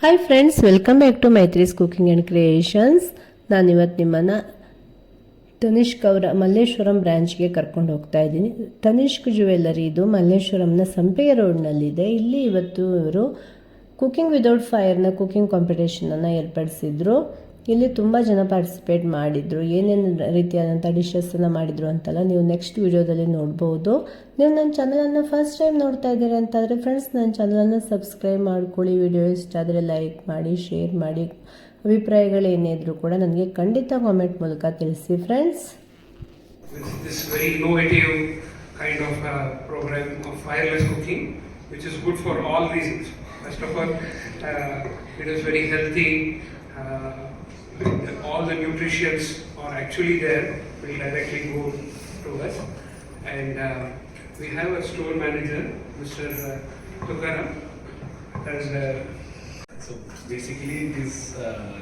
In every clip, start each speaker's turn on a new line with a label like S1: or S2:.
S1: Hi friends welcome back to Maitri's cooking and creations ನಾನಿವತ್ತು ನಿಮ್ಮನ್ನು ತನಿಷ್ಕ್ ಅವರ ಮಲ್ಲೇಶ್ವರಂ ಬ್ರ್ಯಾಂಚ್ಗೆ ಕರ್ಕೊಂಡು ಹೋಗ್ತಾ ಇದ್ದೀನಿ. ತನಿಷ್ಕ್ ಜ್ಯುವೆಲ್ಲರಿ ಇದು ಮಲ್ಲೇಶ್ವರಂನ ಸಂಪೆಯ ರೋಡ್ನಲ್ಲಿದೆ. ಇಲ್ಲಿ ಇವತ್ತು ಇವರು ಕುಕಿಂಗ್ ವಿದೌಟ್ ಫೈರ್ನ ಕುಕಿಂಗ್ ಕಾಂಪಿಟೇಷನನ್ನು ಏರ್ಪಡಿಸಿದ್ರು. ಇಲ್ಲಿ ತುಂಬ ಜನ ಪಾರ್ಟಿಸಿಪೇಟ್ ಮಾಡಿದರು ಏನೇನು ರೀತಿಯಾದಂಥ ಡಿಶಸ್ಸನ್ನು ಮಾಡಿದರು ಅಂತೆಲ್ಲ ನೀವು ನೆಕ್ಸ್ಟ್ ವಿಡಿಯೋದಲ್ಲಿ ನೋಡ್ಬೋದು ನೀವು ನನ್ನ ಚಾನಲನ್ನು ಫಸ್ಟ್ ಟೈಮ್ ನೋಡ್ತಾ ಇದ್ದೀರಿ ಅಂತಾದರೆ ಫ್ರೆಂಡ್ಸ್ ನನ್ನ ಚಾನಲನ್ನು ಸಬ್ಸ್ಕ್ರೈಬ್ ಮಾಡ್ಕೊಳ್ಳಿ ವಿಡಿಯೋ ಇಷ್ಟ ಆದರೆ ಲೈಕ್ ಮಾಡಿ ಶೇರ್ ಮಾಡಿ ಅಭಿಪ್ರಾಯಗಳು ಏನೇ ಇದ್ರೂ ಕೂಡ ನನಗೆ ಖಂಡಿತ ಕಾಮೆಂಟ್ ಮೂಲಕ ತಿಳಿಸಿ
S2: friends kind of uh, program of fireless cooking, which is good for all reasons. Of all, uh, it is very healthy. Uh, all the nutrients are actually there, will directly go to us. And uh, we have a store manager, Mr. Uh, Tukaram, as uh,
S3: So basically, this uh,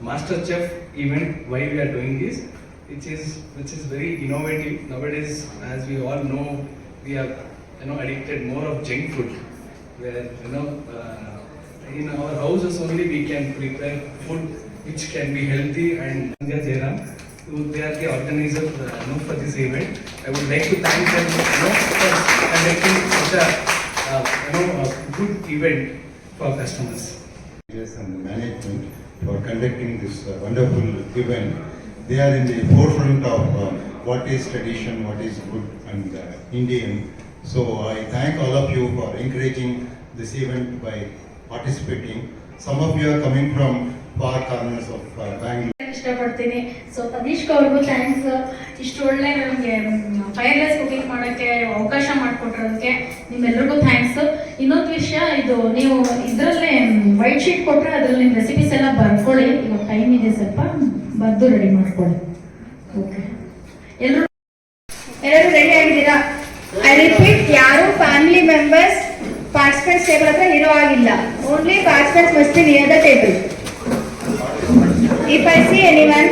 S3: Master Chef event, why we are doing this, which is which is very innovative nowadays. As we all know, we are you know addicted more of junk food, where you know uh, in our houses only we can prepare food which can be healthy and Jairam, they are the organizers uh, you know, for this event. I would like to thank them you know, for conducting such a uh, you know a good event for customers.
S4: And the management for conducting this uh, wonderful event. They are in the forefront of uh, what is tradition, what is good and uh, Indian. So I thank all of you for encouraging this event by participating. Some of you are coming from uh.
S5: ಇಷ್ಟಪಡ್ತೀನಿ. So Tanishq ಅವ್ರಿಗೂ thanks ಇಷ್ಟು ಒಳ್ಳೆ ನನಗೆ fireless cooking ಮಾಡೋಕ್ಕೆ ಅವಕಾಶ ಮಾಡಿಕೊಟ್ಟಿರೋದಕ್ಕೆ ನಿಮ್ಮೆಲ್ಲರಿಗೂ thanks ಇನ್ನೊಂದು ವಿಷಯ ಇದು ನೀವು ಇದರಲ್ಲೇ ವೈಟ್ ಶೀಟ್ ಕೊಟ್ಟರೆ ಅದರಲ್ಲಿ ನಿಮ್ಮ ರೆಸಿಪೀಸ್ ಎಲ್ಲ ಬರ್ಕೊಳ್ಳಿ. ಇವಾಗ ಟೈಮ್ ಇದೆ ಸ್ವಲ್ಪ. ಬರೆದು ರೆಡಿ ಮಾಡ್ಕೊಳ್ಳಿ. ಓಕೆ ಎಲ್ಲರೂ
S6: ಎಲ್ಲರೂ ರೆಡಿ ಆಗಿದ್ದೀರಾ? ಐ ರಿಪೀಟ್ ಯಾರು ಫ್ಯಾಮಿಲಿ ಮೆಂಬರ್ಸ್ ಪಾರ್ಟಿಸಿಪೆಂಟ್ಸ್ ಟೇಬಲ್ ಹತ್ರ ಇರೋ ಆಗಿಲ್ಲ ಓನ್ಲಿ ಪಾರ್ಟಿಸಿಪೆಂಟ್ಸ್ ಮಸ್ತಿ near the table If I see any one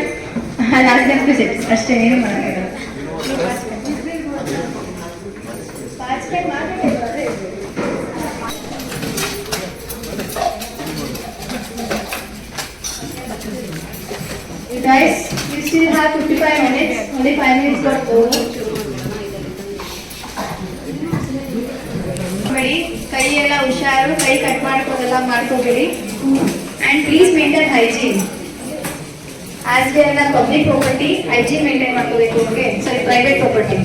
S6: ಅಷ್ಟೇ ಏನು ಮಾಡೋಕ್ಕಾಗಲ್ಲ ಪಾರ್ಟಿಸಿಪೇಟ್ ಮಾಡಬೇಕು Guys, you still have 55 minutes, only 5 minutes got over. ಬೇಡಿ ಕೈ ಎಲ್ಲ ಹುಷಾರು ಕೈ ಕಟ್ ಮಾಡ್ಕೋದೆಲ್ಲ ಮಾಡ್ಕೋಬೇಡಿ and please maintain hygiene as our public property hygiene maintain ಮಾಡ್ಕೋಬೇಕು ಸಾರಿ ಪ್ರೈವೇಟ್ ಪ್ರಾಪರ್ಟಿ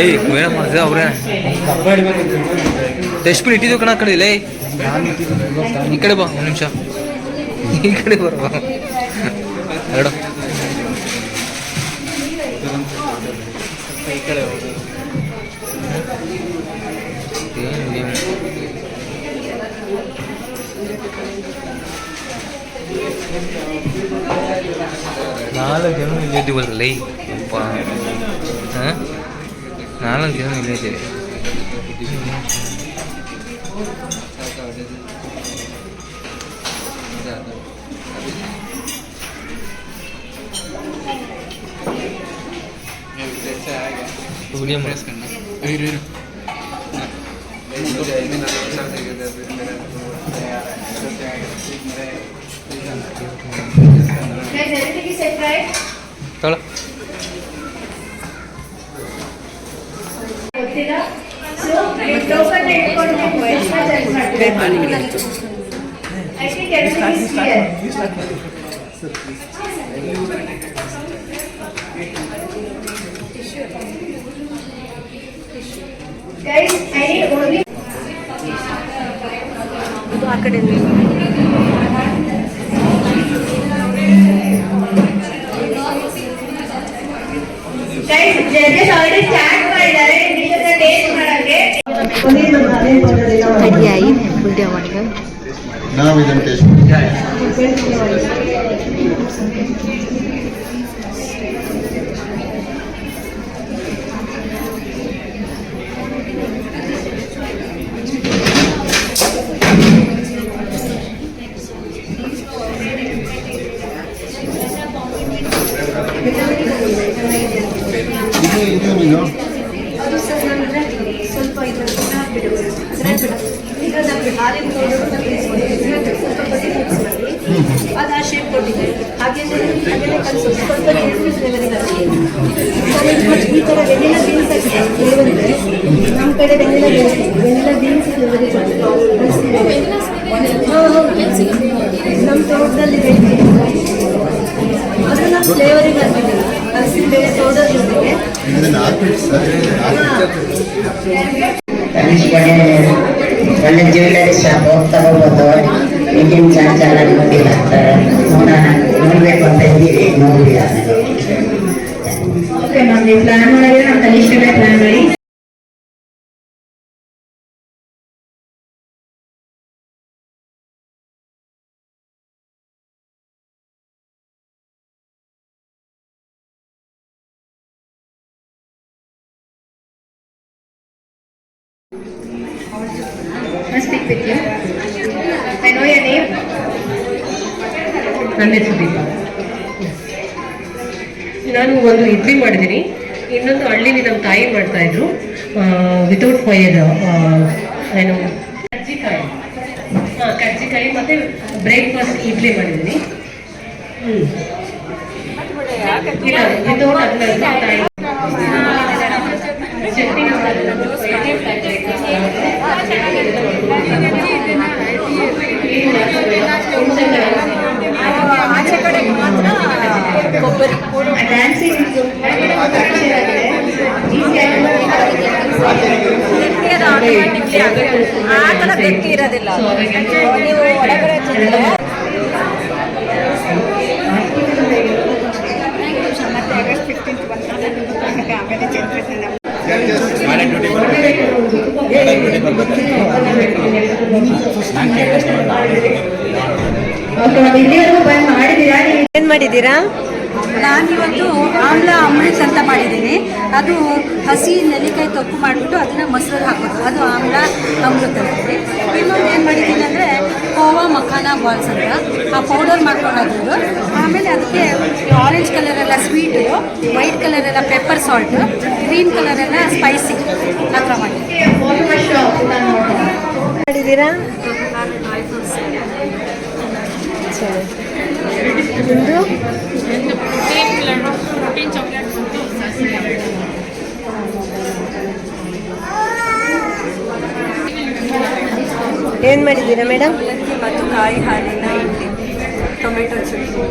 S7: ಏಯ್ ಮೇಡಮ್ ಮಾಡಿದೆ ಅವ್ರೆ. ಡಸ್ಟ್ಬಿನ್ ಇಟ್ಟಿದ್ದು ಕಣ ಕಡೆ ಇಲ್ಲೇ ಈ ಕಡೆ ಬಾ, ಒಂದು ನಿಮಿಷ. ಈ ಕಡೆ ಬರುವ ಎರಡು. ಈ ಕಡೆ. நாலு ஜனம் இல்லாதவர்கள் இல்லை. நாலு ஜனம் இல்லாது വിളിയാൻ പറയാം ಇದ್ದೀವಿ ವಿಡಿಯೋ ಮಾಡಿಸ್ಕೊಂಡು
S6: Guys I need only guys judges already start ಮಾಡಿದ್ದಾರೆ ಟೇಸ್ಟ್ ಮಾಡಕ್ಕೆ ತಡಿಯಾಯಿ ವಿಡಿಯೋ ಮಾಡಿದೆ
S4: Now we can taste. ಇದು ಇದು ನೀನು
S6: ಸ್ವಲ್ಪ ಇದನ್ನ ಬಿಡುವುದು ಈಗ ನಮಗೆ ಹಾಲಿನ ಸ್ವಲ್ಪ ಬದಿ ಮಿಕ್ಸ್ ಮಾಡಿ ಅದು ಆ ಶೇಪ್ ಕೊಟ್ಟಿದೆ ಹಾಗೆ ಈ ಥರ ವೆನಿಲಾ ಬೀನ್ಸ್ ನಮ್ಮ ಕಡೆ ನಮ್ಮ ತೋಟದಲ್ಲಿ ಅದನ್ನ ಫ್ಲೇವರಿಗೆ ಹಾಕಿದ್ದೀವಿ ಹಸಿ ಬೇಳೆ ಪೌಡರ್ ಜೊತೆಗೆ
S8: ಒಳ್ಳೆ ಜ್ಯುವೆಲ್ಲರಿ ಶಾಪ್ ತಗೋಬೋದು ಈಗಿನ ಚೆನ್ನಾಗಿ ಗೊತ್ತಿಲ್ಲ ನೋಡೋಣ ನೋಡ್ಬೇಕು ಅಂತ ಇದ್ದೀವಿ
S6: ನೀವು ಪ್ಲಾನ್ ಮಾಡಿದ್ರೆ ನಮ್ಮ ತನಿಷ್ಠಗಳೇ ಪ್ಲಾನ್ ಮಾಡಿ.
S9: ನನ್ನ ನಾನು ಒಂದು ಇಡ್ಲಿ ಮಾಡಿದ್ದೀನಿ. ಇನ್ನೊಂದು ಹಳ್ಳಿಲಿ ನಮ್ಮ ತಾಯಿ ಮಾಡ್ತಾ ಇದ್ರು. ವಿತೌಟ್ ಫೈರ್ ಏನು ಕಜ್ಜಿಕಾಯಿ ಹಾಂ ಕಜ್ಜಿಕಾಯಿ ಮತ್ತೆ ಬ್ರೇಕ್ಫಾಸ್ಟ್ ಇಡ್ಲಿ ಮಾಡಿದ್ದೀನಿ. ಇಲ್ಲ ವಿತೌಟ್ ಅದನ್ನ ತಾಯಿ ಚಟ್ನಿ
S6: ಡ್ಯಾನ್ಸಿಂಗ್ ಇಲ್ಲಿವರೆಗೂ ಗಟ್ಟಿ ಇರೋದಿಲ್ಲ ನೀವು
S10: ಏನು ಮಾಡಿದ್ದೀರಾ
S11: ನಾನಿವತ್ತು ಆಮ್ಲ ಅಮೃತ್ ಅಂತ ಮಾಡಿದ್ದೀನಿ. ಅದು ಹಸಿ ನೆಲ್ಲಿಕಾಯಿ ತೊಕ್ಕು ಮಾಡಿಬಿಟ್ಟು ಅದನ್ನು ಮೊಸರು ಹಾಕೋದು. ಅದು ಆಮ್ಲ ಅಮೃತ ಅಂತೀವಿ ಇನ್ನೊಂದು ಏನು ಮಾಡಿದ್ದೀನಿ ಅಂದರೆ ಕೋವಾ ಮಖಾನ ಬಾಲ್ಸ್ ಅಂತ. ಆ ಪೌಡರ್ ಮಾಡ್ಕೊಂಡು ಆಮೇಲೆ ಅದಕ್ಕೆ ಆರೆಂಜ್ ಕಲರೆಲ್ಲ ಎಲ್ಲ ಸ್ವೀಟು ವೈಟ್ ಕಲರೆಲ್ಲ ಎಲ್ಲ ಪೆಪ್ಪರ್ ಸಾಲ್ಟ್ ಗ್ರೀನ್ ಕಲರೆಲ್ಲ ಎಲ್ಲ ಸ್ಪೈಸಿ ಆ ಥರ ಮಾಡಿ.
S10: ಮಾಡಿದ್ದೀರಾ? ಸರಿ. ನಿಮ್ಮದು ಏನು ಮಾಡಿದ್ದೀರಾ ಮೇಡಮ್?
S11: ಮತ್ತು ಕಾಯಿ ಹಾಲಿನ ಇಡ್ಲಿ ಟೊಮೆಟೊ ಚಟ್ನಿ.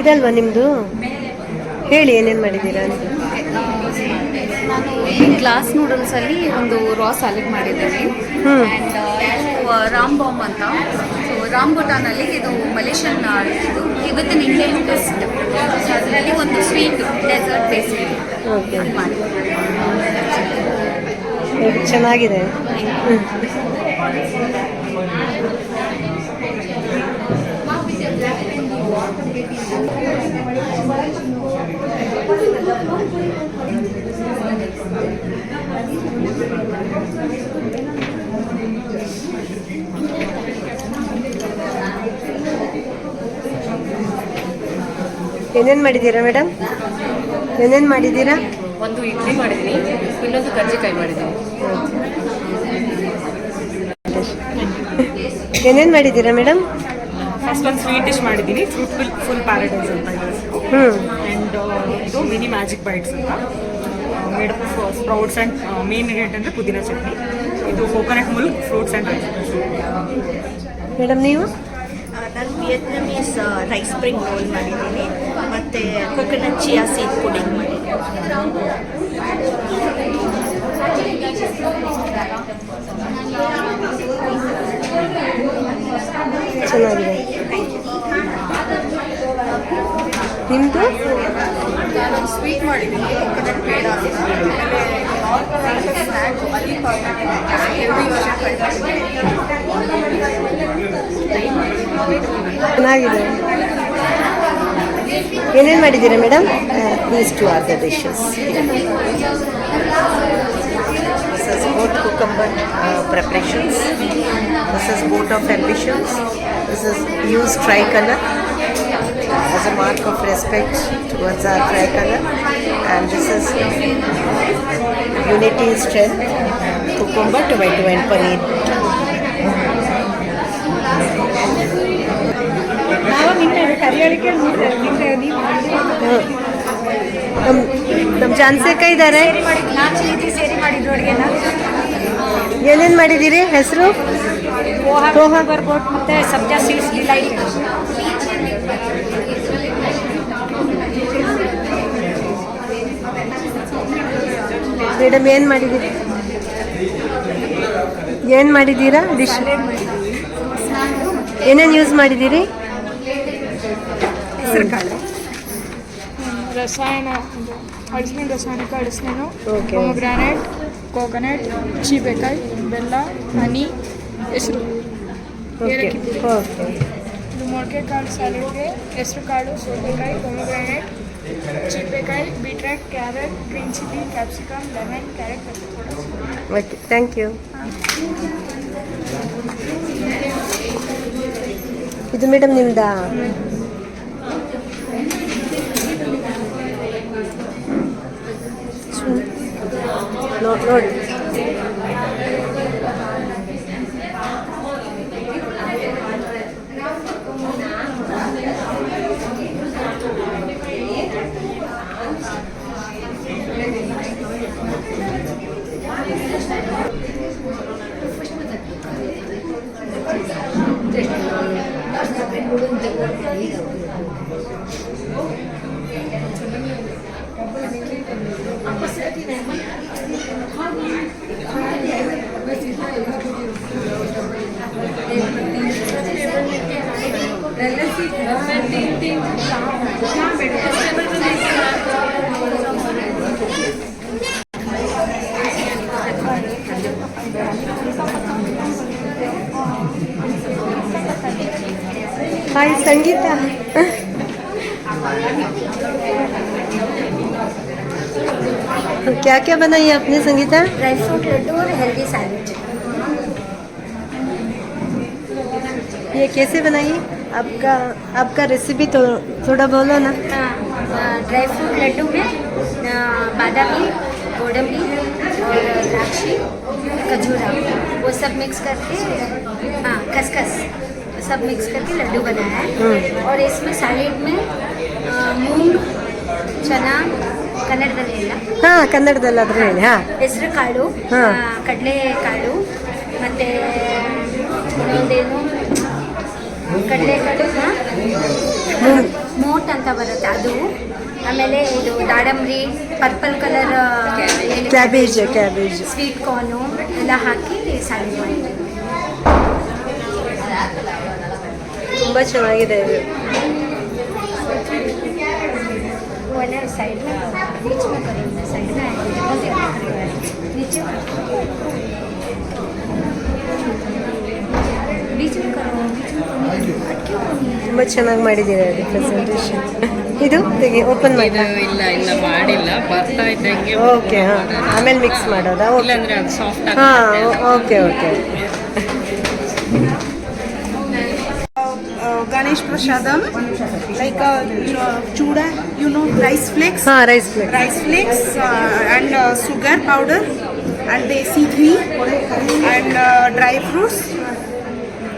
S10: ಇದಲ್ವಾ ನಿಮ್ಮದು ಹೇಳಿ ಏನೇನು ಮಾಡಿದ್ದೀರಾ ಅಂತ.
S6: ನಾನು ಗ್ಲಾಸ್ ನೂಡಲ್ಸಲ್ಲಿ ಒಂದು ರಾ ಸಾಲಿಡ್ ಮಾಡಿದ್ದೀನಿ. ಆ್ಯಂಡ್ ರಾಮ್ ಬಾಂಬ್ ಅಂತ. ಸೊ ರಾಮ್ ಬುಟಾನಲ್ಲಿ ಇದು ಮಲೇಷಿಯನ್ ಇದು ಇವತ್ತು ಇಂಡಿಯನ್ ಟೆಸ್ಟ್ ಅದರಲ್ಲಿ ಒಂದು ಸ್ವೀಟ್ ಡೆಸರ್ಟ್ ಬೇಸಿಗೆ
S10: ಓಕೆ
S6: ಮಾಡಿ.
S10: ಚೆನ್ನಾಗಿದೆ. ಏನೇನು ಮಾಡಿದೀರಾ ಮೇಡಮ್? ಏನೇನು ಮಾಡಿದೀರಾ
S9: ಒಂದು ಇಡ್ಲಿ ಮಾಡಿದ್ದೀನಿ ಇನ್ನೊಂದು ಕರ್ಜಿಕಾಯಿ ಮಾಡಿದೀನಿ
S10: ಏನೇನು ಮಾಡಿದ್ದೀರಾ ಮೇಡಮ್?
S12: ಫಸ್ಟ್ ಒಂದು ಸ್ವೀಟ್ ಡಿಶ್ ಮಾಡಿದ್ದೀನಿ ಫ್ರೂಟ್ ಫುಲ್ ಫುಲ್ ಪ್ಯಾರಡೈಸ್ ಅಂತ ಇದೆ.
S10: ಹ್ಞೂ
S12: ಆ್ಯಂಡ್ ಇದು ಮಿನಿ ಮ್ಯಾಜಿಕ್ ಬೈಟ್ಸ್ ಅಂತ. Made of sprouts and main ingredient ಅಂದರೆ ಪುದೀನ ಚಟ್ನಿ. ಇದು coconut milk fruits and
S10: madam ನೀವು?
S13: ನಾನು ವಿಯೆಟ್ನಮೀಸ್ ರೈಸ್ ಸ್ಪ್ರಿಂಗ್ ರೋಲ್ ಮಾಡಿದ್ದೀನಿ. ಮತ್ತು ಕೊಕೊನಟ್ ಚಿಯಾ ಸೀಡ್ ಪುಡಿಂಗ್ ಮಾಡಿದ್ದೀನಿ.
S10: ಚೆನ್ನಾಗಿದೆ. ನಿಮ್ಮದು
S13: ನಾನು ಸ್ವೀಟ್ ಮಾಡಿದ್ದೀನಿ.
S10: ಚೆನ್ನಾಗಿದೆ. ಏನೇನು ಮಾಡಿದ್ದೀರಾ madam?
S13: Please to are the dishes. This is goat cucumber uh, preparations. This is goat of ambitions. This is used tricolor as a mark of respect towards our tricolor. And this is unity strength, cucumber, tomato and paneer.
S10: ನಮ್ಮ ನಮ್ಮ ಚಾನ್ಸೇಕ ಇದ್ದಾರೆ ಏನೇನು ಮಾಡಿದ್ದೀರಿ? ಹೆಸರು?
S11: ಪೋಹ
S10: ಪೋಹ.
S11: ಬರ್ಬೋಟ್ ಮತ್ತು ಸಬ್ಜಾ seeds delight
S10: madam ಏನು ಮಾಡಿದ್ದೀರಿ? ಏನು ಮಾಡಿದ್ದೀರಾ? ಡಿಶ್ ಏನೇನು ಯೂಸ್ ಮಾಡಿದ್ದೀರಿ?
S14: ರಸಾಯನ ಅಳಿಸಿನ ರಾಸಾಯನಿಕ ಅಳಿಸಿನೇನು
S10: Okay.
S14: ಪೊಮಗ್ರಾನೆಟ್ ಕೋಕೋನಟ್ ಚೀಬೆಕಾಯಿ ಬೆಲ್ಲ ಹನಿ ಹೆಸರು. ಏಲಕ್ಕಿ ಪುಡಿ. ಇದು ಮೊಳಕೆ ಕಾಳು ಸ್ಯಾಲೆಡ್ಗೆ ಹೆಸರು ಕಾಳು ಸೌತೆಕಾಯಿ pomegranate ಚೀಪೆಕಾಯಿ beetroot carrot green chilli capsicum lemon carrot ಮತ್ತು
S10: ಓಕೆ ಥ್ಯಾಂಕ್ ಯು ಇದು ಮೇಡಮ್ ನಿಮ್ದಾ? no, no, no. Hi Sangeeta क्या क्या बनाई आपने संगीता?
S11: ड्राई फ्रूट लड्डू और हेल्दी सैंडविच
S10: ये कैसे बनाई? आपका आपका रेसिपी तो थोड़ा बोलो ना।
S11: हाँ, ड्राई फ्रूट लड्डू में बादामी गोडम्बी और द्राक्षी खजूरा वो सब मिक्स करके हाँ खसखस। सब मिक्स करके लड्डू बनाया है और इसमें सैलेड में अ, मूंग चना ಕನ್ನಡದಲ್ಲಿ ಇಲ್ಲ
S10: ಹಾಂ ಕನ್ನಡದಲ್ಲಾದ್ರೆ ಹೇಳಿ ಹಾಂ
S11: ಹೆಸರು ಕಾಳು
S10: ಹಾ.
S11: ಕಡಲೆ ಕಾಳು ಮತ್ತು ಇನ್ನೊಂದೇನು ಕಡಲೆ ಕಾಳು ಮೋಟ್ ಅಂತ ಬರುತ್ತೆ ಅದು ಆಮೇಲೆ ಇದು ದಾಡಂಬ್ರಿ purple colour
S10: cabbage cabbage
S11: sweet corn ಎಲ್ಲ ಹಾಕಿ ಸ್ಯಾಲೆಡ್ ಮಾಡಿದ್ದೀವಿ
S10: ತುಂಬ ಚೆನ್ನಾಗಿದೆ ಇದು. ತುಂಬ ಚೆನ್ನಾಗಿ ಮಾಡಿದ್ದೀರಾ ಅದು ಪ್ರೆಸೆಂಟೇಷನ್ ಇದು? ತೆಗಿ ಓಪನ್ ಮಾಡಿ
S12: ಇಲ್ಲ ಇಲ್ಲ ಮಾಡಿಲ್ಲ. ಬರ್ತಾ ಇದ್ದಂಗೆ
S10: ಓಕೆ ಹಾಂ. ಆಮೇಲೆ ಮಿಕ್ಸ್ ಮಾಡೋದಾ? ಓಕೆ ಹಾಂ okay okay
S13: Ganesh Prasadam, like a you know, rice flakes.
S10: Ah, rice flakes.
S13: Rice flakes uh, and uh, sugar powder and desi ghee and uh, dry fruits.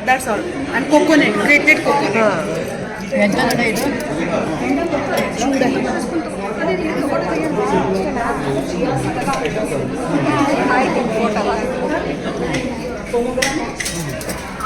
S13: That's all.
S10: And coconut, grated coconut.
S13: Ah.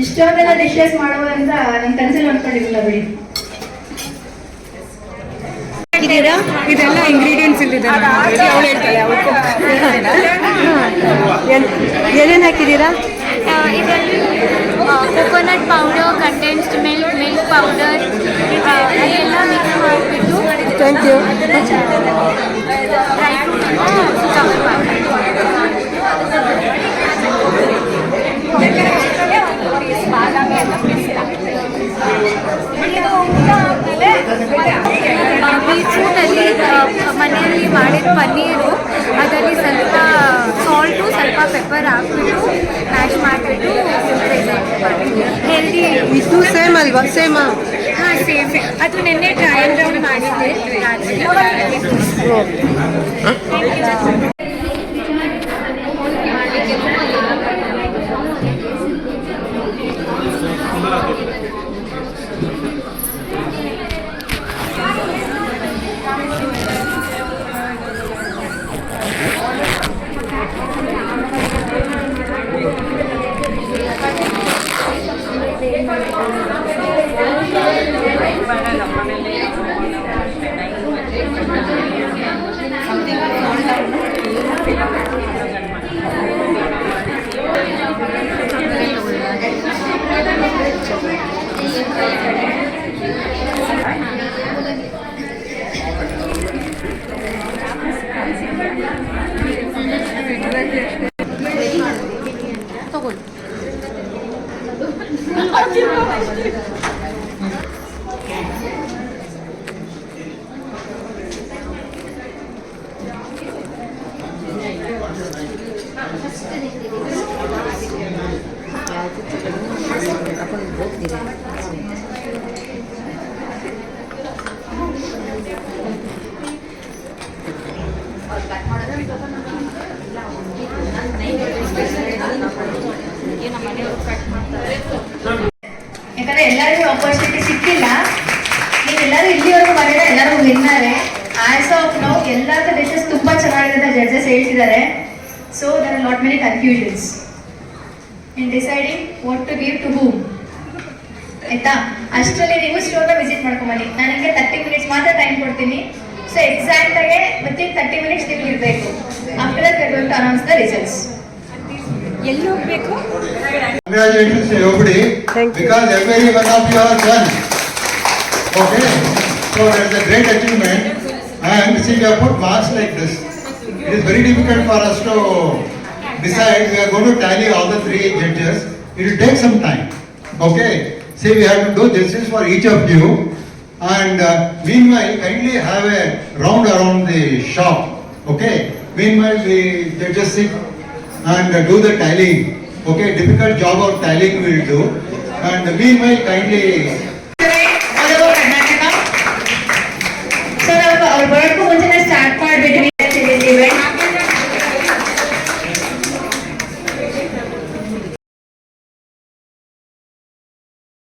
S6: ಇಷ್ಟೊಂದೆಲ್ಲ dishes ಮಾಡುವ ಅಂತ ನನ್ನ ಕನಸಲ್ಲಿ ಅನ್ಕೊಂಡಿರಲಿಲ್ಲ ಬಿಡಿ.
S10: ಇದೆಲ್ಲ ingredients ಇಲ್ಲಿದೆ ಅವಳು ಹೇಳ್ತಾಳೆ ಅವಳು
S13: ಏನೇನು ಹಾಕಿದ್ದೀರಾ
S11: ಇದರಲ್ಲಿ coconut powder condensed milk milk powder ಎಲ್ಲ ಮಿಕ್ಸ್ ಮಾಡಿಬಿಟ್ಟು
S13: thank you
S11: dry fruit cover ಮಾಡಿ ಪನ್ನೀರು ಅದರಲ್ಲಿ ಸ್ವಲ್ಪ ಸಾಲ್ಟು ಸ್ವಲ್ಪ ಪೆಪ್ಪರ್ ಹಾಕ್ಬಿಟ್ಟು ಮ್ಯಾಶ್ ಮಾಡಿಬಿಟ್ಟು ಹೆಲ್ದಿ
S13: ಇದು ಸೇಮ್ ಅಲ್ವಾ? ಸೇಮ್
S11: ಹಾಂ ಸೇಮ್ ಅದು ನಿನ್ನೆ ಟ್ರಯಲ್ ರೌಂಡ್ ಮಾಡಿದ್ದೆ.
S6: ये ना मैंने ಯಾಕಂದ್ರೆ ಎಲ್ಲರಿಗೂ ಅಪರ್ಚುನಿಟಿ ಸಿಕ್ಕಿಲ್ಲ. ನೀವೆಲ್ಲರೂ ಇಲ್ಲಿವರೆಗೂ ಮಾಡಿದ್ರೆ ಎಲ್ಲರೂ ವಿನ್ನಾರೆ ಆಸ್ ಆಫ್ ನೌ ಎಲ್ಲರ ಡಿಶಸ್ ತುಂಬಾ ಚೆನ್ನಾಗಿದೆ ಅಂತ ಜಡ್ಜಸ್ ಹೇಳ್ತಿದ್ದಾರೆ so there are not many confusions in deciding what to give to whom ಆಯ್ತಾ? ಅಷ್ಟರಲ್ಲಿ ನೀವು ಸ್ಟೋರ್ನ ವಿಸಿಟ್ ಮಾಡ್ಕೊಂಬನ್ನಿ. ನಾನು ನಿಮಗೆ ತರ್ಟಿ ಮಿನಿಟ್ಸ್ ಮಾತ್ರ ಟೈಮ್ ಕೊಡ್ತೀನಿ. ಸೊ ಎಕ್ಸಾಕ್ಟ್ ಆಗಿ ವಿತಿನ್ ತರ್ಟಿ ಮಿನಿಟ್ಸ್ ನೀವು ಇರಬೇಕು. After that going to announce the results
S10: ಎಲ್ಲಿ ಹೋಗ್ಬೇಕು
S4: Congratulations to everybody.
S13: Thank you.
S4: Because every one of you are done. Okay, so that's a great achievement. And see, we have put marks like this. It is very difficult for us to decide. We are going to tally all the three judges. It will take some time. Okay, see, we have to do this is for each of you. And uh, meanwhile, kindly have a round around the shop. Okay, meanwhile, the judges sit and uh, do the tallying. Okay, difficult job of tallying we will do. And meanwhile, kindly